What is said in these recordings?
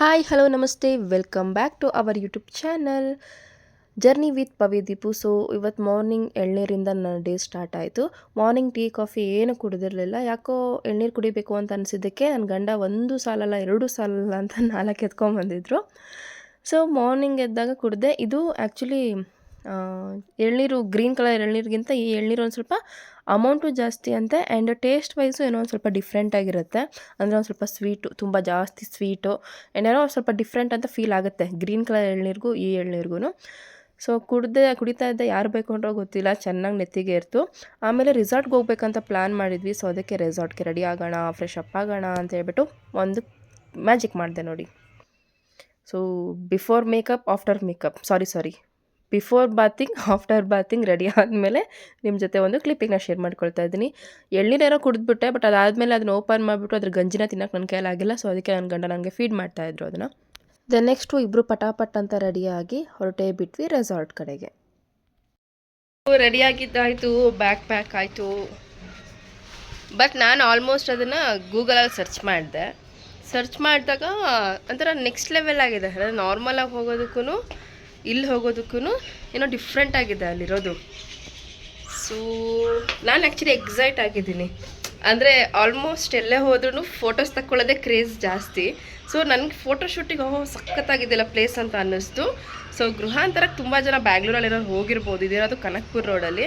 Hi hello ನಮಸ್ತೆ welcome back to our YouTube channel journey with Pavi Deepu so ಇವತ್ತು morning ಎಳ್ನೀರಿಂದ ನನ್ನ day start ಆಯಿತು. Morning tea coffee ಏನು ಕುಡಿದಿರಲಿಲ್ಲ. ಯಾಕೋ ಎಳ್ನೀರು ಕುಡಿಬೇಕು ಅಂತ ಅನಿಸಿದ್ದಕ್ಕೆ ನನ್ನ ಗಂಡ ಒಂದು ಸಾಲಲ್ಲ, ಎರಡು ಸಾಲಲ್ಲ ಅಂತ ನಾಲ್ಕು ಎತ್ಕೊಂಡ್ಬಂದಿದ್ರು ಸೊ ಮಾರ್ನಿಂಗ್ ಎದ್ದಾಗ ಕುಡಿದೆ. ಇದು ಆ್ಯಕ್ಚುಲಿ ಎಳ್ನೀರು, ಗ್ರೀನ್ ಕಲರ್ ಎಳ್ನೀರಿಗಿಂತ ಈ ಎಳ್ನೀರು ಒಂದು ಸ್ವಲ್ಪ ಅಮೌಂಟು ಜಾಸ್ತಿ ಅಂತೆ ಆ್ಯಂಡ್ ಟೇಸ್ಟ್ ವೈಸು ಏನೋ ಒಂದು ಸ್ವಲ್ಪ ಡಿಫ್ರೆಂಟ್ ಆಗಿರುತ್ತೆ. ಅಂದರೆ ಒಂದು ಸ್ವಲ್ಪ ಸ್ವೀಟು ತುಂಬ ಜಾಸ್ತಿ ಸ್ವೀಟು ಆ್ಯಂಡ್ ಏನೋ ಸ್ವಲ್ಪ ಡಿಫ್ರೆಂಟ್ ಅಂತ ಫೀಲ್ ಆಗುತ್ತೆ, ಗ್ರೀನ್ ಕಲರ್ ಎಳ್ನೀರಿಗೂ ಈ ಎಳ್ನೀರಿಗೂ ಸೊ ಕುಡ್ದೆ, ಕುಡಿತಾ ಇದ್ದೆ ಯಾರು ಬೇಕು ಗೊತ್ತಿಲ್ಲ, ಚೆನ್ನಾಗಿ ನೆತ್ತಿಗೆ ಇರ್ತು ಆಮೇಲೆ ರಿಸಾರ್ಟ್ಗೆ ಹೋಗ್ಬೇಕಂತ ಪ್ಲ್ಯಾನ್ ಮಾಡಿದ್ವಿ ಸೊ ಅದಕ್ಕೆ ರೆಸಾರ್ಟ್ಗೆ ರೆಡಿ ಆಗೋಣ ಫ್ರೆಶ್ ಅಪ್ ಆಗೋಣ ಅಂತ ಹೇಳ್ಬಿಟ್ಟು ಒಂದು ಮ್ಯಾಜಿಕ್ ಮಾಡಿದೆ ನೋಡಿ. So before makeup after makeup sorry sorry before bathing after bathing ready ಆದಮೇಲೆ ನಿಮ್ಮ ಜೊತೆ ಒಂದು ಕ್ಲಿಪ್ಪಿಂಗ್ನ ಶೇರ್ ಮಾಡ್ಕೊಳ್ತಾ ಇದ್ದೀನಿ. ಎಳ್ಳಿನೇನೋ ಕುಡಿದ್ಬಿಟ್ಟೆ ಬಟ್ ಅದಾದಮೇಲೆ ಅದನ್ನ ಓಪನ್ ಮಾಡಿಬಿಟ್ಟು ಅದ್ರ ಗಂಜಿನ ತಿನ್ನೋಕೆ ನನ್ನ ಕೈಲಾಗಿಲ್ಲ ಸೊ ಅದಕ್ಕೆ ನನ್ನ ಗಂಡ ನನಗೆ ಫೀಡ್ ಮಾಡ್ತಾಯಿದ್ರು ಅದನ್ನು. ದೆನ್ ನೆಕ್ಸ್ಟು ಇಬ್ಬರು ಪಟಾಪಟ್ ಅಂತ ರೆಡಿಯಾಗಿ ಹೊರಟೇ ಬಿಟ್ವಿ ರೆಸಾರ್ಟ್ ಕಡೆಗೆ. ರೆಡಿ ಆಗಿದ್ದಾಯಿತು ಬ್ಯಾಕ್ ಪ್ಯಾಕ್ ಆಯಿತು. ಬಟ್ ನಾನು ಆಲ್ಮೋಸ್ಟ್ ಅದನ್ನು ಗೂಗಲಲ್ಲಿ ಸರ್ಚ್ ಮಾಡಿದೆ. ಸರ್ಚ್ ಮಾಡಿದಾಗ ಒಂಥರ ನೆಕ್ಸ್ಟ್ ಲೆವೆಲ್ ಆಗಿದೆ. ಅಂದರೆ ನಾರ್ಮಲಾಗಿ ಹೋಗೋದಕ್ಕೂ ಇಲ್ಲಿ ಹೋಗೋದಕ್ಕೂ ಏನೋ ಡಿಫ್ರೆಂಟ್ ಆಗಿದೆ ಅಲ್ಲಿರೋದು. ಸೊ ನಾನು ಆ್ಯಕ್ಚುಲಿ ಎಕ್ಸೈಟ್ ಆಗಿದ್ದೀನಿ. ಅಂದರೆ ಆಲ್ಮೋಸ್ಟ್ ಎಲ್ಲೇ ಹೋದ್ರೂ ಫೋಟೋಸ್ ತಕ್ಕೊಳ್ಳೋದೇ ಕ್ರೇಜ್ ಜಾಸ್ತಿ. ಸೊ ನನಗೆ ಫೋಟೋ ಶೂಟಿಗೆ ಓಹೋ ಸಖತ್ತಾಗಿದೆಯಲ್ಲ ಪ್ಲೇಸ್ ಅಂತ ಅನ್ನಿಸ್ತು. ಸೊ ಗೃಹಾಂತರಕ್ಕೆ ತುಂಬ ಜನ ಬ್ಯಾಂಗ್ಳೂರಲ್ಲಿರೋ ಹೋಗಿರ್ಬೋದು. ಇದಿರೋದು ಕನಕ್ಪುರ್ ರೋಡಲ್ಲಿ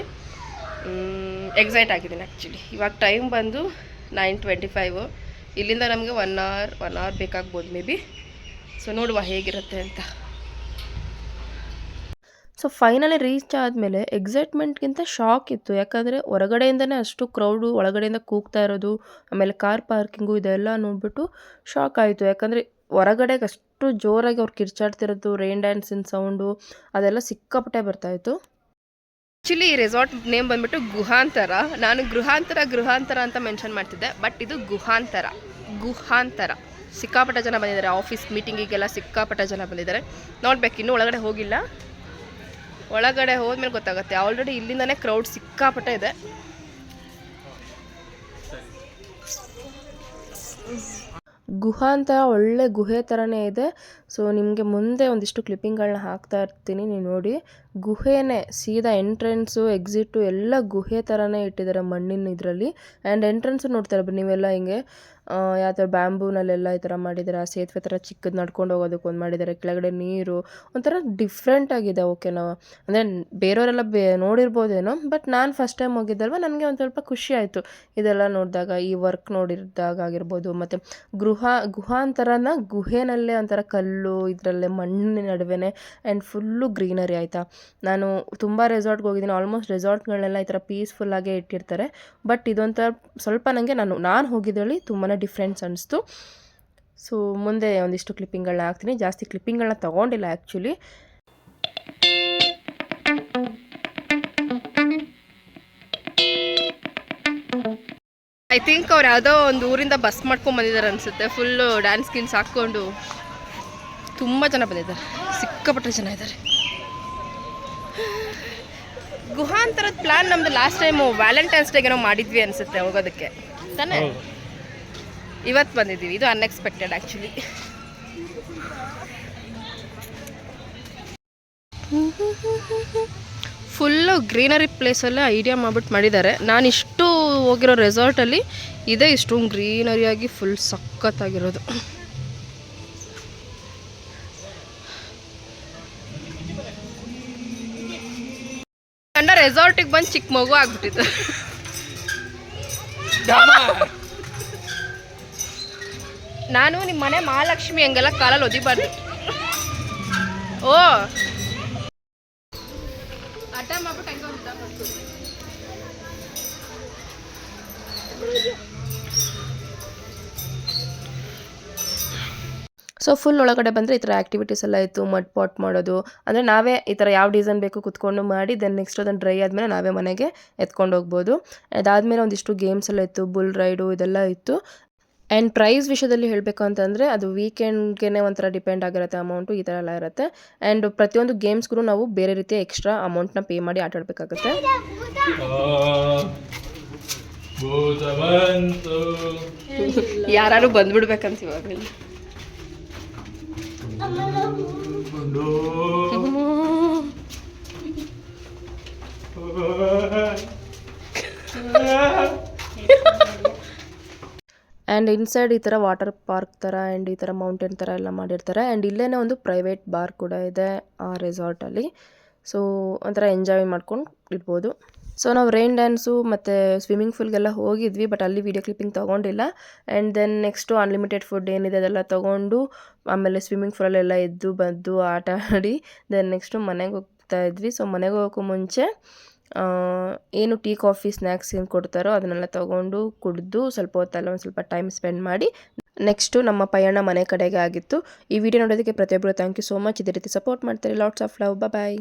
ಎಕ್ಸೈಟ್ ಆಗಿದ್ದೀನಿ ಆ್ಯಕ್ಚುಲಿ ಇವಾಗ ಟೈಮ್ ಬಂದು ನೈನ್ ಟ್ವೆಂಟಿ ಫೈವು ಇಲ್ಲಿಂದ ನಮಗೆ ಒನ್ ಅವರ್ ಒನ್ ಅವರ್ ಬೇಕಾಗ್ಬೋದು ಮೇ ಬಿ ಸೊ ನೋಡುವ ಹೇಗಿರುತ್ತೆ ಅಂತ. ಸೊ ಫೈನಲಿ ರೀಚ್ ಆದಮೇಲೆ ಎಕ್ಸೈಟ್ಮೆಂಟ್ಗಿಂತ ಶಾಕ್ ಇತ್ತು. ಯಾಕಂದರೆ ಹೊರಗಡೆಯಿಂದನೇ ಅಷ್ಟು ಕ್ರೌಡು ಒಳಗಡೆಯಿಂದ ಕೂಗ್ತಾ ಇರೋದು, ಆಮೇಲೆ ಕಾರ್ ಪಾರ್ಕಿಂಗು ಇದೆಲ್ಲ ನೋಡಿಬಿಟ್ಟು ಶಾಕ್ ಆಯಿತು. ಯಾಕಂದರೆ ಹೊರಗಡೆಗೆ ಅಷ್ಟು ಜೋರಾಗಿ ಅವ್ರು ಕಿರ್ಚಾಡ್ತಿರೋದು ರೈನ್ ಡ್ಯಾನ್ಸಿನ ಸೌಂಡು ಅದೆಲ್ಲ ಸಿಕ್ಕಾಪಟ್ಟೆ ಬರ್ತಾಯಿತ್ತು ಆ್ಯಕ್ಚುಲಿ ಈ ರೆಸಾರ್ಟ್ ನೇಮ್ ಬಂದ್ಬಿಟ್ಟು ಗುಹಾಂತರ. ನಾನು ಗೃಹಾಂತರ ಗೃಹಾಂತರ ಅಂತ ಮೆನ್ಷನ್ ಮಾಡ್ತಿದ್ದೆ ಬಟ್ ಇದು ಗುಹಾಂತರ. ಗುಹಾಂತರ. ಸಿಕ್ಕಾಪಟ್ಟೆ ಜನ ಬಂದಿದ್ದಾರೆ. ಆಫೀಸ್ ಮೀಟಿಂಗಿಗೆಲ್ಲ ಸಿಕ್ಕಾಪಟ್ಟೆ ಜನ ಬಂದಿದ್ದಾರೆ. ನೋಡ್ಬೇಕು, ಇನ್ನೂ ಒಳಗಡೆ ಹೋಗಿಲ್ಲ. ಒಳಗಡೆ ಹೋದ್ಮೇಲೆ ಗೊತ್ತಾಗುತ್ತೆ. ಆಲ್ರೆಡಿ ಇಲ್ಲಿಂದನೇ ಕ್ರೌಡ್ ಸಿಕ್ಕಾಪಟ್ಟೆ ಇದೆ. ಗುಹಾಂತರ ಒಳ್ಳೆ ಗುಹೆ ಥರನೇ ಇದೆ. ಸೊ ನಿಮಗೆ ಮುಂದೆ ಒಂದಿಷ್ಟು ಕ್ಲಿಪ್ಪಿಂಗ್ಗಳನ್ನ ಹಾಕ್ತಾ ಇರ್ತೀನಿ. ನೀವು ನೋಡಿ. ಗುಹೆನೇ, ಸೀದಾ ಎಂಟ್ರೆನ್ಸು ಎಕ್ಸಿಟು ಎಲ್ಲ ಗುಹೆ ಥರನೇ ಇಟ್ಟಿದ್ದಾರೆ ಮಣ್ಣಿನ ಇದರಲ್ಲಿ. ಆ್ಯಂಡ್ ಎಂಟ್ರೆನ್ಸು ನೋಡ್ತಾರೆ ನೀವೆಲ್ಲ ಹಿಂಗೆ. ಯಾವ ಥರ ಬ್ಯಾಂಬೂನಲ್ಲೆಲ್ಲ ಈ ಥರ ಮಾಡಿದ್ದಾರೆ ಆ ಸೇತುವೆ ಥರ ಚಿಕ್ಕದು ನಡ್ಕೊಂಡು ಹೋಗೋದಕ್ಕೆ ಒಂದು ಮಾಡಿದ್ದಾರೆ ಕೆಳಗಡೆ ನೀರು, ಒಂಥರ ಡಿಫ್ರೆಂಟ್ ಆಗಿದೆ ಓಕೆ ನಾವು ಅಂದರೆ ಬೇರೆಯವರೆಲ್ಲ ಬೇ, ನೋಡಿರ್ಬೋದೇನೋ ಬಟ್ ನಾನು ಫಸ್ಟ್ ಟೈಮ್ ಹೋಗಿದ್ದಲ್ವ, ನನಗೆ ಒಂದು ಸ್ವಲ್ಪ ಖುಷಿ ಆಯಿತು. ಇದೆಲ್ಲ ನೋಡಿದಾಗ, ಈ ವರ್ಕ್ ನೋಡಿದಾಗ ಆಗಿರ್ಬೋದು, ಮತ್ತು ಗೃಹ, ಗುಹಾಂತರನ ಗುಹೆನಲ್ಲೇ ಒಂಥರ ಕಲ್ಲು, ಇದರಲ್ಲೇ ಮಣ್ಣಿನ ನಡುವೆನೇ ಆ್ಯಂಡ್ ಫುಲ್ಲು ಗ್ರೀನರಿ ಆಯಿತಾ? ನಾನು ತುಂಬ ರೆಸಾರ್ಟ್ಗೆ ಹೋಗಿದ್ದೀನಿ ಆಲ್ಮೋಸ್ಟ್ ರೆಸಾರ್ಟ್ಗಳನ್ನೆಲ್ಲ ಈ ಥರ ಪೀಸ್ಫುಲ್ಲಾಗೇ ಇಟ್ಟಿರ್ತಾರೆ ಬಟ್ ಇದೊಂಥರ ಸ್ವಲ್ಪ ನನಗೆ ನಾನು ನಾನು ಹೋಗಿದ್ರಲ್ಲಿ ತುಂಬಾ ಡಿಫ್ರೆನ್ಸ್ ಅನ್ನಿಸ್ತು ಸೊ ಮುಂದೆ ಒಂದಿಷ್ಟು ಕ್ಲಿಪ್ಪಿಂಗ್ಗಳನ್ನ ಹಾಕ್ತೀನಿ. ಜಾಸ್ತಿ ಕ್ಲಿಪ್ಪಿಂಗ್ಗಳನ್ನ ತೊಗೊಂಡಿಲ್ಲ ಆ್ಯಕ್ಚುಲಿ ಐ ಥಿಂಕ್ ಅವ್ರು ಯಾವುದೋ ಒಂದು ಊರಿಂದ ಬಸ್ ಮಾಡ್ಕೊಂಡು ಬಂದಿದ್ದಾರೆ ಅನಿಸುತ್ತೆ. ಫುಲ್ಲು ಡ್ಯಾನ್ಸ್ ಗಿನ್ಸ್ ಹಾಕ್ಕೊಂಡು ತುಂಬ ಜನ ಬಂದಿದ್ದಾರೆ. ಸಿಕ್ಕಾಪಟ್ಟೆ ಜನ ಇದ್ದಾರೆ. ಗುಹಾಂತರದ ಪ್ಲಾನ್ ನಮ್ದು ಲಾಸ್ಟ್ ಟೈಮು ವ್ಯಾಲೆಂಟೈನ್ಸ್ ಡೇಗೆ ನಾವು ಮಾಡಿದ್ವಿ ಅನಿಸುತ್ತೆ ಹೋಗೋದಕ್ಕೆ. ತಾನೇ? ಇವತ್ತು ಬಂದಿದ್ದೀವಿ. ಇದು ಅನ್ಎಕ್ಸ್ಪೆಕ್ಟೆಡ್ ಆ್ಯಕ್ಚುಲಿ ಫುಲ್ಲು ಗ್ರೀನರಿ ಪ್ಲೇಸಲ್ಲೇ ಐಡಿಯಾ ಮಾಡ್ಬಿಟ್ಟು ಮಾಡಿದ್ದಾರೆ. ನಾನು ಇಷ್ಟು ಹೋಗಿರೋ ರೆಸಾರ್ಟಲ್ಲಿ ಇದೇ ಇಷ್ಟೊಂದು ಗ್ರೀನರಿಯಾಗಿ ಫುಲ್ ಸಖತ್ತಾಗಿರೋದು. ಗಂಡ ರೆಸಾರ್ಟಿಗೆ ಬಂದು ಚಿಕ್ಕ ಮಗು ಆಗ್ಬಿಟ್ಟಿತ್ತು. ನಾನು ನಿಮ್ಮ ಮನೆ ಮಹಾಲಕ್ಷ್ಮಿ ಹಂಗೆಲ್ಲ ಕಾಲಲ್ಲಿ ಒದಿಬಾರ್ದು. ಓ. ಅಡ್ಡ. ಸೊ ಫುಲ್ ಒಳಗಡೆ ಬಂದರೆ ಈ ಥರ ಆ್ಯಕ್ಟಿವಿಟೀಸ್ ಎಲ್ಲ ಇತ್ತು, ಮಡ್ ಪಾಟ್ ಮಾಡೋದು. ಅಂದರೆ ನಾವೇ ಈ ಥರ ಯಾವ ಡಿಸೈನ್ ಬೇಕು ಕುತ್ಕೊಂಡು ಮಾಡಿ ದೆನ್ ನೆಕ್ಸ್ಟ್ ಅದನ್ನು ಡ್ರೈ ಆದಮೇಲೆ ನಾವೇ ಮನೆಗೆ ಎತ್ಕೊಂಡು ಹೋಗ್ಬೋದು. ಅದಾದಮೇಲೆ ಒಂದಿಷ್ಟು ಗೇಮ್ಸ್ ಎಲ್ಲ ಇತ್ತು ಬುಲ್ ರೈಡು ಇದೆಲ್ಲ ಇತ್ತು. ಆ್ಯಂಡ್ ಪ್ರೈಸ್ ವಿಷಯದಲ್ಲಿ ಹೇಳಬೇಕು ಅಂತಂದರೆ ಅದು ವೀಕೆಂಡ್ಗೆ ಒಂಥರ ಡಿಪೆಂಡ್ ಆಗಿರುತ್ತೆ ಅಮೌಂಟು ಈ ಥರ ಎಲ್ಲ ಇರುತ್ತೆ. ಆ್ಯಂಡ್ ಪ್ರತಿಯೊಂದು ಗೇಮ್ಸ್ಗೂ ನಾವು ಬೇರೆ ರೀತಿಯ ಎಕ್ಸ್ಟ್ರಾ ಅಮೌಂಟ್ನ ಪೇ ಮಾಡಿ ಆಟ ಆಡಬೇಕಾಗುತ್ತೆ. ಯಾರು ಬಂದ್ಬಿಡ್ಬೇಕಂತ ಇವಾಗ ಬಂದು ಆ್ಯಂಡ್ ಇನ್ಸೈಡ್ ಈ ಥರ ವಾಟರ್ ಪಾರ್ಕ್ ಥರ ಆ್ಯಂಡ್ ಈ ಥರ ಮೌಂಟೇನ್ ಥರ ಎಲ್ಲ ಮಾಡಿರ್ತಾರೆ. ಆ್ಯಂಡ್ ಇಲ್ಲೇ ಒಂದು ಪ್ರೈವೇಟ್ ಬಾರ್ ಕೂಡ ಇದೆ ಆ ರೆಸಾರ್ಟಲ್ಲಿ ಸೊ ಒಂಥರ ಎಂಜಾಯ್ ಮಾಡ್ಕೊಂಡು ಇರ್ಬೋದು. ಸೊ ನಾವು ರೈನ್ ಡ್ಯಾನ್ಸು ಮತ್ತು ಸ್ವಿಮ್ಮಿಂಗ್ ಫೂಲ್ಗೆಲ್ಲ ಹೋಗಿದ್ವಿ ಬಟ್ ಅಲ್ಲಿ video clipping ತೊಗೊಂಡಿಲ್ಲ. And then next unlimited food ಏನಿದೆ ಅದೆಲ್ಲ ತೊಗೊಂಡು, ಆಮೇಲೆ ಸ್ವಿಮ್ಮಿಂಗ್ ಫೂಲಲ್ಲೆಲ್ಲ ಎದ್ದು, ಬಂದು, ಆಟ ಆಡಿ ದೆನ್ ನೆಕ್ಸ್ಟು ಮನೆಗೆ ಹೋಗ್ತಾ ಇದ್ವಿ. ಸೊ ಮನೆಗೆ ಹೋಗೋಕ್ಕೂ ಮುಂಚೆ ಏನು ಟೀ, ಕಾಫಿ ಸ್ನ್ಯಾಕ್ಸ್ ಏನು ಕೊಡ್ತಾರೋ ಅದನ್ನೆಲ್ಲ ತೊಗೊಂಡು ಕುಡಿದು ಸ್ವಲ್ಪ ಹೊತ್ತಲ್ಲ ಒಂದು ಸ್ವಲ್ಪ ಟೈಮ್ ಸ್ಪೆಂಡ್ ಮಾಡಿ ನೆಕ್ಸ್ಟು ನಮ್ಮ ಪಯಣ ಮನೆ ಕಡೆಗೆ ಆಗಿತ್ತು. ಈ ವಿಡಿಯೋ ನೋಡೋದಕ್ಕೆ ಪ್ರತಿಯೊಬ್ಬರು ಥ್ಯಾಂಕ್ ಯು ಸೋ ಮಚ್ ಇದೇ ರೀತಿ ಸಪೋರ್ಟ್ ಮಾಡ್ತಾರೆ. Lots of love bye